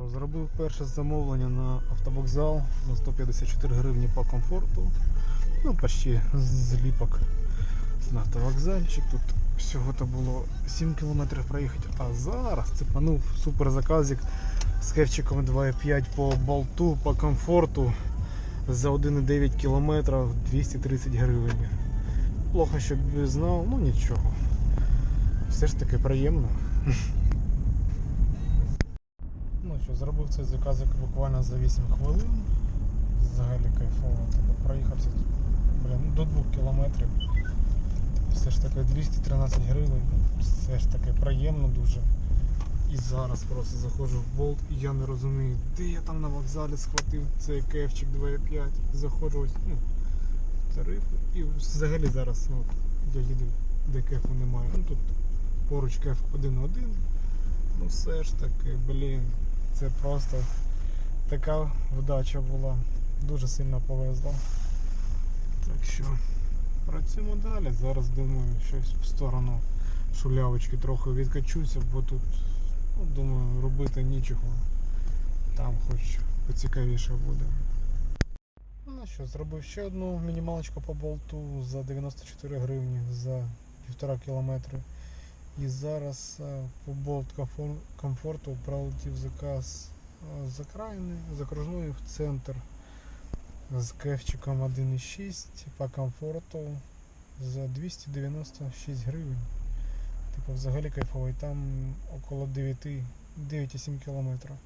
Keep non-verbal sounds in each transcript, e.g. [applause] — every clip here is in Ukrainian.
що, зробив перше замовлення на автовокзал за 154 гривні по комфорту. Ну, почти зліпок на автовокзальчик. Тут всього то було 7 кілометрів проїхати. А зараз цепанув супер заказик з хевчиком 2,5 по болту, по комфорту за 1,9 кілометрів 230 гривень. Плохо, щоб знав, ну нічого. Все ж таки приємно. Ну що, зробив цей заказик буквально за 8 хвилин. Взагалі кайфово. Тобто проїхався блін, до 2 кілометрів. Все ж таки 213 гривень. Все ж таки приємно дуже. І зараз просто заходжу в болт і я не розумію, де я там на вокзалі схватив цей кефчик 2,5. Заходжу ось ну, в тариф. І взагалі зараз ну, я їду, де кефу немає. Ну тут поруч кеф 1.1. Ну все ж таки, блін, це просто така вдача була. Дуже сильно повезло. Так що працюємо далі. Зараз думаю, щось в сторону шулявочки трохи відкачуся, бо тут, ну, думаю, робити нічого. Там хоч поцікавіше буде. Ну що, зробив ще одну мінімалочку по болту за 94 гривні за півтора кілометри. І зараз е, по болт комфорту пролетів заказ е, з окраїни, з окружної в центр з кефчиком 1,6 по комфорту за 296 гривень. Типу взагалі кайфовий. Там около 9 9,7 кілометрів.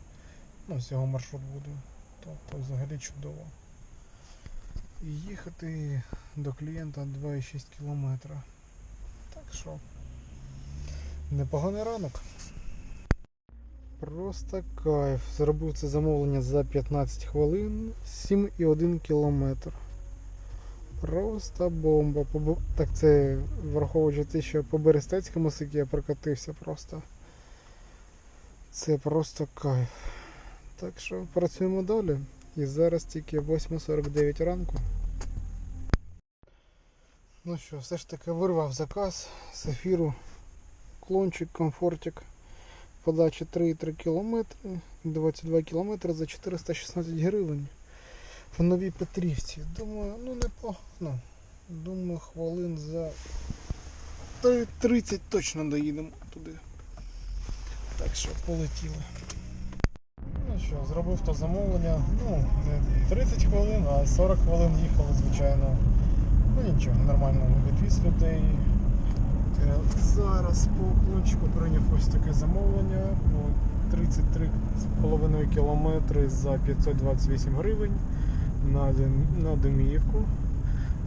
Ну, всього маршрут буде. Тобто взагалі чудово. І їхати до клієнта 2,6 кілометра. Так що. Непоганий ранок. Просто кайф. Зробив це замовлення за 15 хвилин 7,1 кілометр. Просто бомба. Так це враховуючи те, що по Берестецькому сикі я прокатився просто. Це просто кайф. Так що працюємо далі. І зараз тільки 8.49 ранку. Ну що, все ж таки вирвав заказ з ефіру. Клончик, комфортик. Подача 3,3 км, 22 км за 416 гривень. В Новій Петрівці. Думаю, ну непогано. Думаю, хвилин за 30 точно доїдемо туди. Так що полетіли. Ну що, зробив то замовлення. Ну, не 30 хвилин, а 40 хвилин їхали, звичайно. Ну нічого, нормально відвіз людей. Е, Зараз по уклончику прийняв ось таке замовлення 33,5 кілометри за 528 гривень на, на Деміївку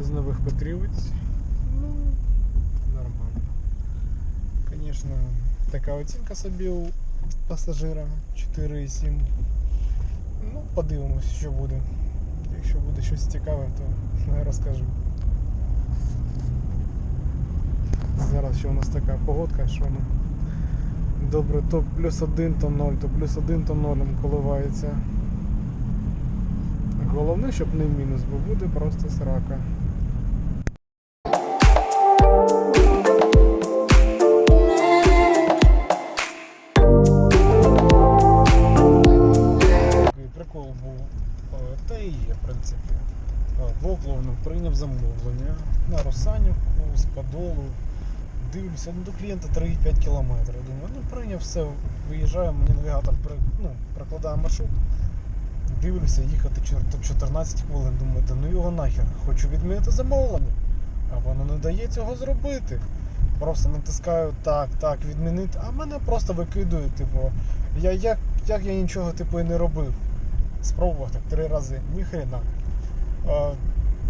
з Нових Петрівець. Ну, нормально. Звісно, така оцінка собі у пасажира 4,7. Ну, подивимось, що буде. Якщо буде щось цікаве, то [laughs] розкажу. Зараз ще у нас така погодка, що ну, добре, то плюс один, то ноль, то плюс один, то нолем коливається. Головне, щоб не мінус, бо буде просто срака. Прикол був, е, та і є, в принципі. Е, прийняв замовлення на Росанівку, з Подолу. Дивлюся, ну, до клієнта 3,5 кілометрів. Думаю, ну прийняв все, виїжджаю, мені навігатор ну, прокладає маршрут. Дивлюся, їхати 14 хвилин. Думаю, та ну його нахер, хочу відмінити замовлення. А воно не дає цього зробити. Просто натискаю так, так, відмінити, а мене просто викидує, типу, я, як, як я нічого типу, і не робив. Спробував так три рази, ніхрена.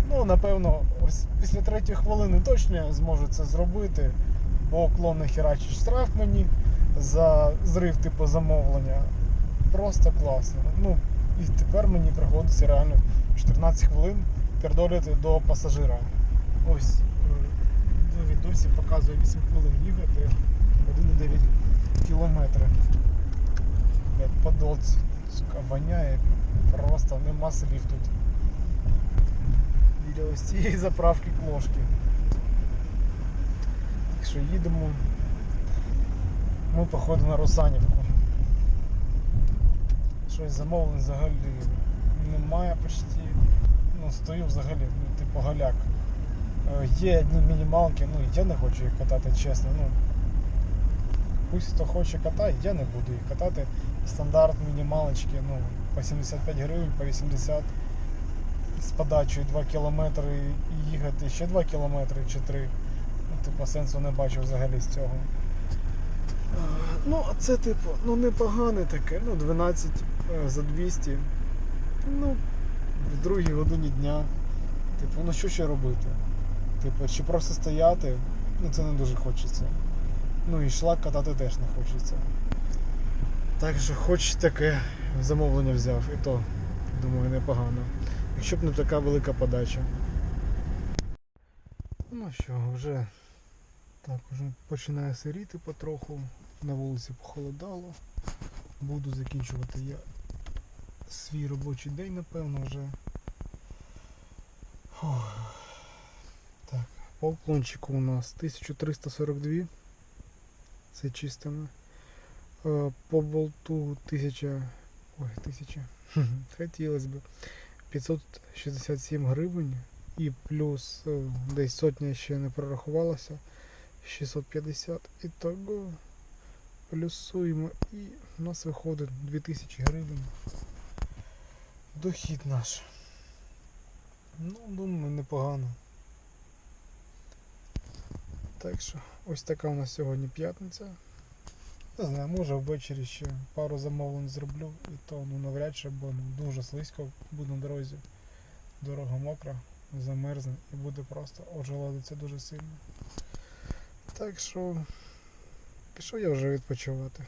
Е, ну, напевно, ось після третьої хвилини точно я зможу це зробити, бо клон не херачить штраф мені за зрив типу замовлення. Просто класно. Ну, і тепер мені приходиться реально 14 хвилин передолювати до пасажира. Ось е, в відосі показує 8 хвилин їхати 1,9 кілометри. Подолці, воняє, просто нема слів тут. Біля ось цієї заправки клошки. Так що їдемо. Ми походу на Русанівку. Щось замовлень взагалі немає почти. Ну, стою взагалі, ну, типу голяк. Е, Є одні мінімалки, ну я не хочу їх катати, чесно. Ну, пусть хто хоче катає, я не буду їх катати. Стандарт мінімалочки, ну, по 75 гривень, по 80 з подачею 2 кілометри і їхати ще 2 кілометри чи 3. Ну, типу, сенсу не бачу взагалі з цього. Ну, це типу, ну непогане таке, ну 12 е, за 200. Ну, в другій годині дня. Типу, ну що ще робити? Типу, чи просто стояти, ну це не дуже хочеться. Ну і шлак катати теж не хочеться. Так що хоч таке замовлення взяв, і то, думаю, непогано. Якщо б не така велика подача. Ну що, вже так, вже починає сиріти потроху. На вулиці похолодало. Буду закінчувати я свій робочий день, напевно, вже. Фух. Так, по уклончику у нас 1342. Це чистими. Е, По болту 1000. Ой, 1000. Хотілося б. 567 гривень. І плюс е, десь сотня ще не прорахувалася. 650. І того плюсуємо і у нас виходить 2000 гривень. Дохід наш. Ну, думаю, непогано. Так що, ось така у нас сьогодні п'ятниця. Не знаю, може ввечері ще пару замовлень зроблю, і то ну навряд чи, бо ну, дуже слизько буде на дорозі. Дорога мокра, замерзне і буде просто ожеледиться дуже сильно. Так що пішов я вже відпочивати.